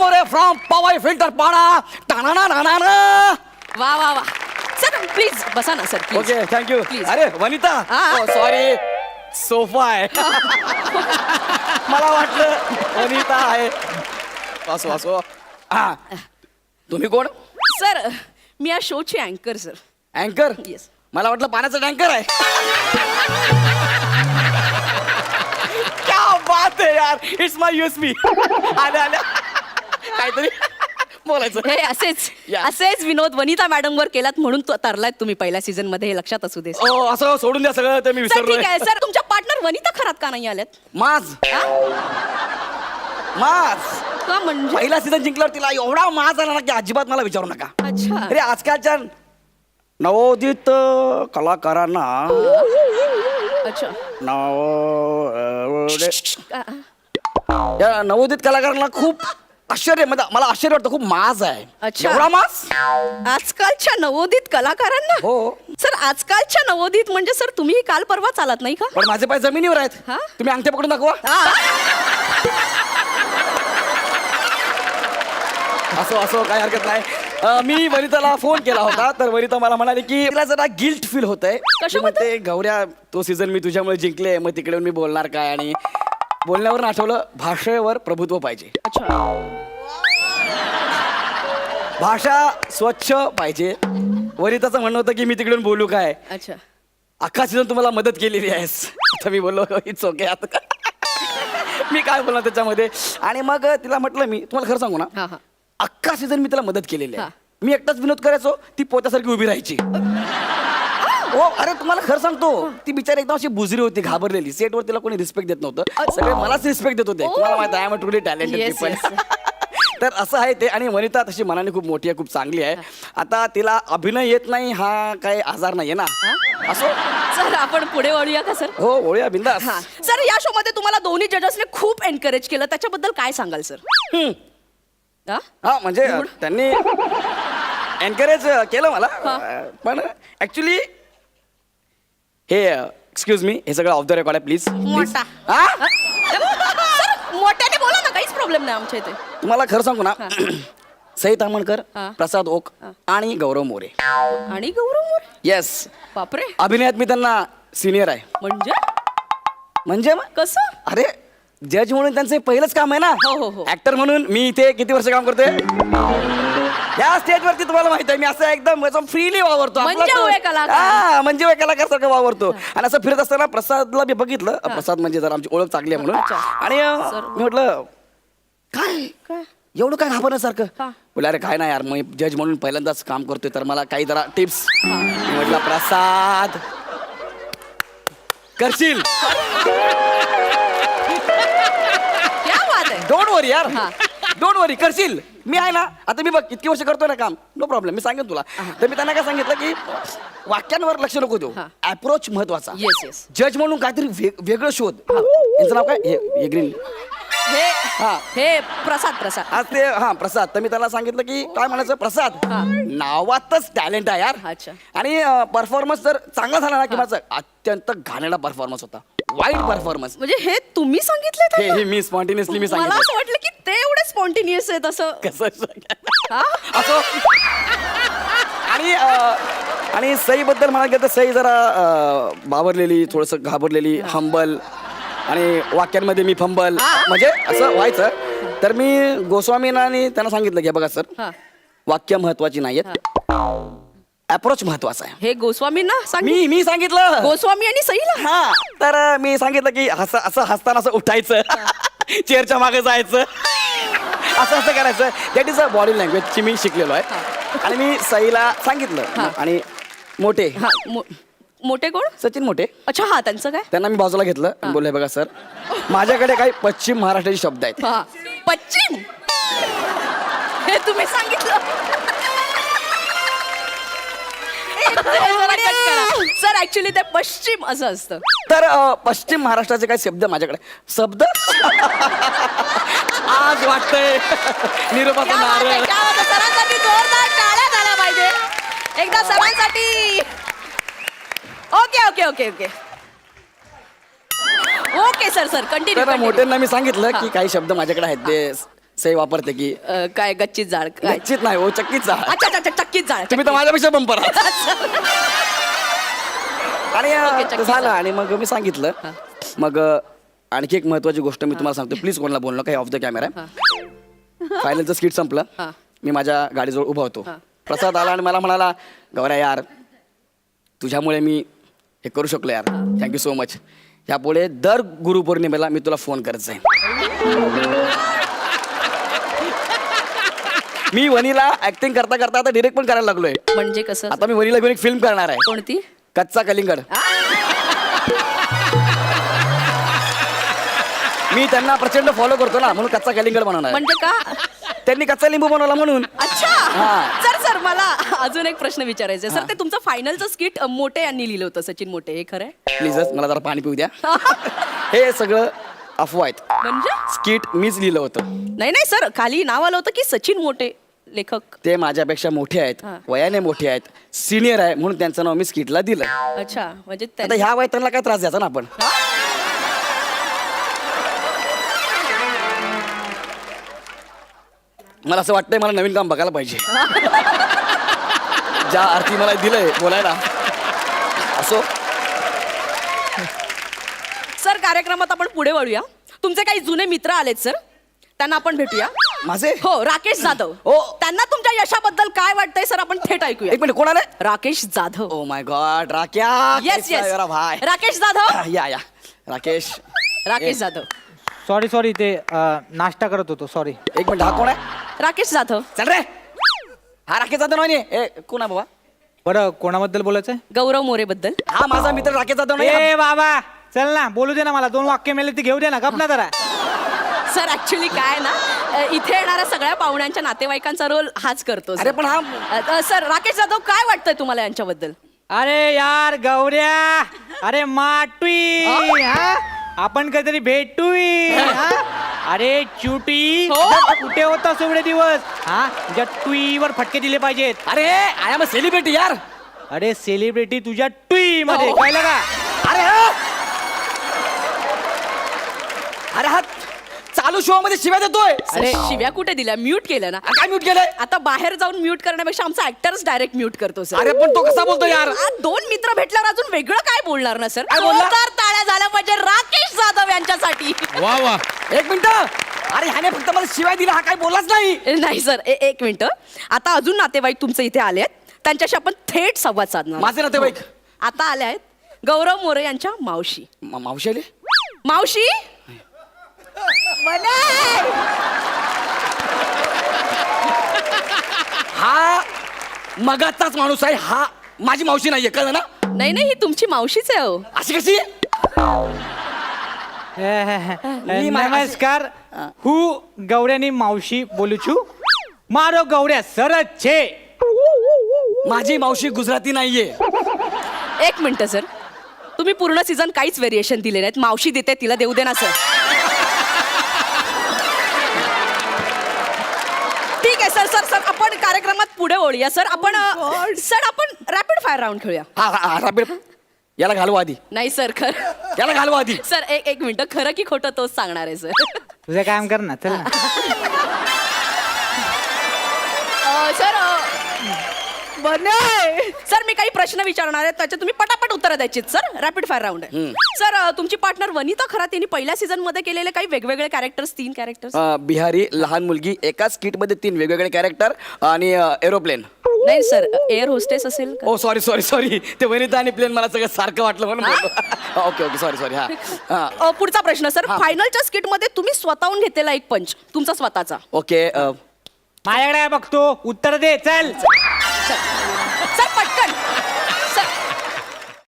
More from Powai filter पाडा. टाणा ना वा वा वा. सर प्लीज बसा ना sir please okay thank you Please. अरे वनिता. हा. सॉरी सोफा आहे. मला वाटलं वनिता आहे. असो हा. तुम्ही कोण? सर मी या शोची अँकर सर. अँकर Yes. मला वाटलं पाण्याचा टँकर आहे. क्या बात आहे यार. इट्स माय मी आल्या आल्या काहीतरी बोलायचं. हे असेच Yeah. असेच विनोद वनिता मॅडम वर केलात म्हणून तो तरलायत तुम्ही पहिल्या सीझनमध्ये हे लक्षात असू दे. सर ओ असं सोडून द्या सगळं ते मी ठीक विसरलोय. आहे सर तुमच्या पार्टनर वनिता खरात का नाही आल्यात? माज. हा? माज. का म्हणजे? पहिला सीझन जिंकल्यावर तिला एवढा माज आला ना की अजिबात मला विचारू नका. अच्छा. अरे आजकालच्या नवोदित कलाकारांना अच्छा. का- या नवोदित कलाकारांना खूप आश्चर्य म्हणजे मला आश्चर्य वाटतं खूप माज आहे. अच्छा. एवढा माज? आजकालच्या नवोदित कलाकारांना? हो. सर आजकालच्या नवोदित म्हणजे सर तुम्ही काल परवा चालत नाही का? पण माझे पाय जमिनीवर आहेत. हा? तुम्ही अंगठे पकडून दाखवा. हा? असो असो काय हरकत नाही. अं, मी वनिताला फोन केला होता तर वनिता मला म्हणाली की तिला जरा गिल्ट फील होत आहे ते गौऱ्या तो सीझन मी तुझ्यामुळे जिंकले मग तिकडे येऊन मी बोलणार काय? आणि बोलण्यावर आठवलं भाषेवर प्रभुत्व पाहिजे. भाषा स्वच्छ पाहिजे. वनिताचं म्हणणं होतं की मी तिकडून बोलू काय? अच्छा. अख्खा सीझन तुम्हाला मदत केलेली आहेस. आता मी बोललो इट्स ओके. आता मी काय बोलणार त्याच्यामध्ये? आणि मग तिला म्हटलं मी तुम्हाला खरं सांगू ना? हा हा. अख्खा सीझन मी तिला मदत केलेली. आहे मी एकटाच विनोद करायचो ती पोत्यासारखी उभी राहायची. हो अरे तुम्हाला खरं सांगतो ती बिचारी एकदम अशी बुजरी होती घाबरलेली. सेटवर तिला कोणी रिस्पेक्ट देत नव्हतं. सगळे मलाच रिस्पेक्ट देत होते. तुम्हाला माहिती आहे truly talented Yes, people yes. तर असं आहे ते. आणि वनिता तशी मनाने खूप मोठी आहे खूप चांगली आहे. आता तिला अभिनय येत नाही हा काही आजार नाहीये ना. असो. सर आपण पुढे वळूया का सर? हो ओळ्या बिंदास. हा. सर या शो मध्ये तुम्हाला दोन्ही जजेसने खूप एनकरेज केलं. त्याच्याबद्दल काय सांगाल सर? हम्म. हा? हा म्हणजे त्यांनी एनकरेज केलं मला. पण ऍक्च्युली हे एक्सक्यूज मी हे सगळं ऑफ द रेकॉर्ड आहे प्लीज मोठा. हा? सर मोठ्याने बोला ना काहीच प्रॉब्लेम नाही आमच्या इथे. तुम्हाला खरं सांगू ना सई तामणकर हा. प्रसाद ओक आणि गौरव मोरे. आणि गौरव मोरे? येस बापरे. अभिनयात मी त्यांना सिनियर आहे. म्हणजे? म्हणजे मग? कसं? अरे जज म्हणून त्यांचं हे पहिलंच काम आहे ना? हो, हो, हो. ऍक्टर म्हणून मी इथे किती वर्ष काम करतोय? या स्टेजवरती तुम्हाला माहीत आहे मी असं एकदम फ्रीली वावरतो. आपला म्हणजे तो- होय कलाकार. हा, म्हणजे होय कलाकार सारखं वावरतो आणि असं फिरत असताना प्रसादला मी बघितलं. प्रसाद म्हणजे जरा आमची ओळख चांगली आहे म्हणून. अच्छा. आणि अं. मी म्हटलं काय? काय? एवढं काय घाबरण्यासारखं? का? बोला अरे काय नाही यार मी जज म्हणून पहिल्यांदाच काम करतोय तर मला काही जरा टिप्स म्हटलं प्रसाद करशील? डोंट वरी यार. डोंट वरी करशील. मी आहे ना आता मी बघ इतकी वर्ष करतोय ना काम. नो प्रॉब्लेम मी सांगेन तुला. तर मी त्यांना काय सांगितलं की वाक्यांवर लक्ष नको देऊ. अप्रोच महत्त्वाचा. जज म्हणून काहीतरी वेग- वेगळं शोध. यांचं नाव काय? हे हे ग्रीन हे हा. हे प्रसाद प्रसाद. आज ते हा प्रसाद. तर मी त्याला सांगितलं की काय म्हणायचं? प्रसाद. हा. नावातच टॅलेंट आहे यार. अच्छा. आणि परफॉर्मन्स जर चांगला झाला ना की माझं अत्यंत घाणेरडा परफॉर्मन्स होता. वाईट परफॉर्मन्स म्हणजे हे तुम्ही सांगितले हे हे मी स्पॉन्टिनियसली मी मला सांगितलं असं वाटलं की ते एवढे स्पॉन्टिनियस आहेत असं. कसं? हा? असो? आणि अं, आणि सईबद्दल म्हणायला गेलं तर सई जरा अं, बावरलेली थोडस घाबरलेली हंबल आणि वाक्यांमध्ये मी फंबल. म्हणजे असं व्हायचं. तर मी गोस्वामींनी त्यांना सांगितलं की बघा सर. हा. वाक्य महत्वाची नाहीयेत. अप्रोच महत्त्वाचा आहे. हे गोस्वामींना सांग मी मी सांगितलं. गोस्वामी आणि सईला. हा तर अं, मी सांगितलं की हस असं हसताना असं उठायचं. चेअरच्या मागे जायचं. असं असं करायचं. That is a body language ची मी शिकलेलो आहे. आणि मी सईला सांगितलं. आणि मोठे. हा मो- मोठे कोण? सचिन मोठे. अच्छा हा त्यांचं काय? त्यांना मी बाजूला घेतलं. आणि बोलले बघा सर माझ्याकडे काही पश्चिम महाराष्ट्राचे शब्द आहेत. हा. पश्चिम? हे तुम्ही सांगितलं. सर ऍक्च्युली ते पश्चिम असं असतं. तर अं, पश्चिम महाराष्ट्राचे काही शब्द माझ्याकडे. शब्द? आज वाटतंय. निरोपाचा क्या बात आहे, नारळ क्या बात आहे. सरांसाठी जोरदार टाळ्या झाल्या पाहिजे. एकदा सरांसाठी. Okay okay okay okay. Okay sir sir तर कंटिन्यू मोठ्यांना मी सांगितलं की काही शब्द माझ्याकडे आहेत ते. सही वापरते की? अ, काय गच्चीत जाळ काय? निश्चित नाही हो चक्कीच जा अच्छा अच्छा अच्छा, चक्कीत जाळ तुम्ही तर माझ्यापेक्षा बंपर आहात. आणि अं, झालं. आणि मग मी सांगितलं. मग अं, आणखी एक महत्वाची गोष्ट मी तुम्हाला सांगतो. प्लीज कोणाला बोलणं काही ऑफ द कॅमेरा फायनलचं स्किट संपलं. हा. मी माझ्या गाडीजवळ उभा होतो. प्रसाद आला आणि मला म्हणाला गौऱ्या यार तुझ्यामुळे मी हे करू शकलो यार. थँक्यू सो मच यापुढे दर गुरुपौर्णिमेला मी तुला फोन करत जाईन. मी वनीला ऍक्टिंग करता करता आता डिरेक्ट पण करायला लागलोय. म्हणजे कसं? आता मी वनीला घेऊन एक फिल्म करणार आहे. कोणती? कच्चा कलिंगड. मी त्यांना प्रचंड फॉलो करतो ना म्हणून कच्चा कलिंगड बनवणार आहे. म्हणजे का? त्यांनी कच्चा लिंबू बनवला म्हणून. अच्छा! हा. सर सर मला अजून एक प्रश्न विचारायचा आहे. सर ते तुमचं फायनलचं स्किट मोठे यांनी लिहिलं होतं सचिन मोठे हे खरं आहे? प्लीजच मला जरा पाणी पिऊ द्या. हे सगळं अफवा आहेत. म्हणजे? स्किट मीच लिहिलं होतं. नाही नाही सर खाली नाव आलं होतं की सचिन मोठे लेखक. ते माझ्यापेक्षा मोठे आहेत हा. वयाने मोठे आहेत सिनियर आहे म्हणून त्यांचं नाव मी स्किटला दिलं. अच्छा म्हणजे त्या- ह्या वयात त्यांना काय त्रास द्यायचा ना आपण? मला असं वाटतंय मला नवीन काम बघायला पाहिजे. ज्या अर्थी मला दिलंय बोलायला. असो. सर कार्यक्रमात आपण पुढे वळूया. तुमचे काही जुने मित्र आलेत सर. त्यांना आपण भेटूया. माझे? हो राकेश जाधव. हो. त्यांना तुमच्या यशाबद्दल काय वाटतंय सर? आपण थेट ऐकूया. एक मिनिट कोण आले Rakesh Jadhav. Oh my god राक्या. येस कैसा येस है भाई राकेश जाधव? या या राकेश. राकेश जाधव. सॉरी सॉरी ते अ, नाश्ता करत होतो सॉरी एक मिनिट हा कोण आहे? राकेश जाधव. चल रे. हा राकेश जाधव नाही ए कोण आहे बाबा बरं कोणाबद्दल बोलायचंय? गौरव मोरे बद्दल हा माझा मित्र राकेश जाधव नाही ए बाबा चल ना बोलू दे ना मला. दोन वाक्य मेले ते घेऊ दे ना. गप ना जरा. सर ऍक्च्युली काय ना अ, इथे येणाऱ्या सगळ्या पाहुण्यांच्या नातेवाईकांचा रोल हाच करतो अरे पण हा अ, अ, सर राकेश जाधव काय वाटतंय तुम्हाला यांच्याबद्दल? अरे यार गौऱ्या! अरे माटवी हा? आपण कधीतरी भेटूई हा? अरे चुटी! हो. कुठे होता एवढे दिवस? हा? तुझ्या टुईवर फटके दिले पाहिजेत. अरे आय एम अ सेलिब्रिटी यार! अरे सेलिब्रिटी तुझ्या टुई मध्ये हो. कळलं का? अरे हा! अरे हा चालू शो मध्ये शिव्या देतोय. अरे शिव्या कुठे दिल्या? म्यूट केलं ना. अरे काय म्यूट केलंय? आता बाहेर जाऊन म्यूट करण्यापेक्षा आमचा ऍक्टर्स डायरेक्ट म्यूट करतो सर अरे पण तो कसा बोलतो यार? आ, दोन मित्र भेटल्यावर अजून वेगळं काय बोलणार ना सर काय बोलला? जोरदार टाळ्या झाल्या पाहिजे राकेश जाधव यांच्यासाठी. वा वा. एक मिनिट. अरे ह्याने फक्त मला शिवाय दिला हा काय बोललाच नाही. नाही सर ए- एक मिनिट. आता अजून नातेवाईक तुमचे इथे आले आहेत. त्यांच्याशी आपण थेट संवाद साधणार माझे नातेवाईक. आता आले आहेत गौरव मोरे यांच्या मावशी. मा- मावशी आली? मावशी? हा मगाचाच माणूस आहे. हा माझी मावशी नाहीये कळलं ना? नाही नाही ही तुमची मावशीच आहे हो अशी कशी? मी मा- नमस्कार. हु. गौऱ्यानी मावशी बोलू छू? मारो गौऱ्या सरच छे. माझी मावशी गुजराती नाहीये. एक मिनिट सर. तुम्ही पूर्ण सीझन काहीच व्हेरिएशन दिले नाहीत. मावशी देते तिला देऊ दे ना सर. सर सर आपण कार्यक्रमात पुढे वळूया. सर आपण अ, सर आपण रॅपिड फायर राऊंड खेळूया. हा हा हा राबीर. याला घालवा आधी. नाही सर खरं. याला घालवा आधी. सर एक एक मिनिट. खरं की खोटं तोच सांगणार आहे सर. तुझं काम कर ना चल ना. अ, सर अ, सर मी काही प्रश्न विचारणार आहे. त्याचे तुम्ही पटापट उत्तरं द्यायची सर. रॅपिड फायर राऊंड आहे. सर तुमची पार्टनर वनिता खरा त्यांनी पहिल्या सीझनमध्ये केलेले काही वेगवेगळे कॅरेक्टर्स तीन कॅरेक्टर्स अं, बिहारी लहान मुलगी एकाच किटमध्ये तीन वेगवेगळे कॅरेक्टर आणि एरोप्लेन नाही सर. एअर होस्टेस असेल का? ओ सॉरी सॉरी सॉरी ते वनिता आणि प्लेन मला सगळं सारखं वाटलं म्हणून. ओके ओके सॉरी सॉरी हा हा. अ, पुढचा प्रश्न सर. फायनलच्या स्किटमध्ये तुम्ही स्वतःहून घेतलेला एक पंच तुमचा स्वतःचा. ओके अं, माझ्याकडे काय बघतो उत्तर दे चल. सर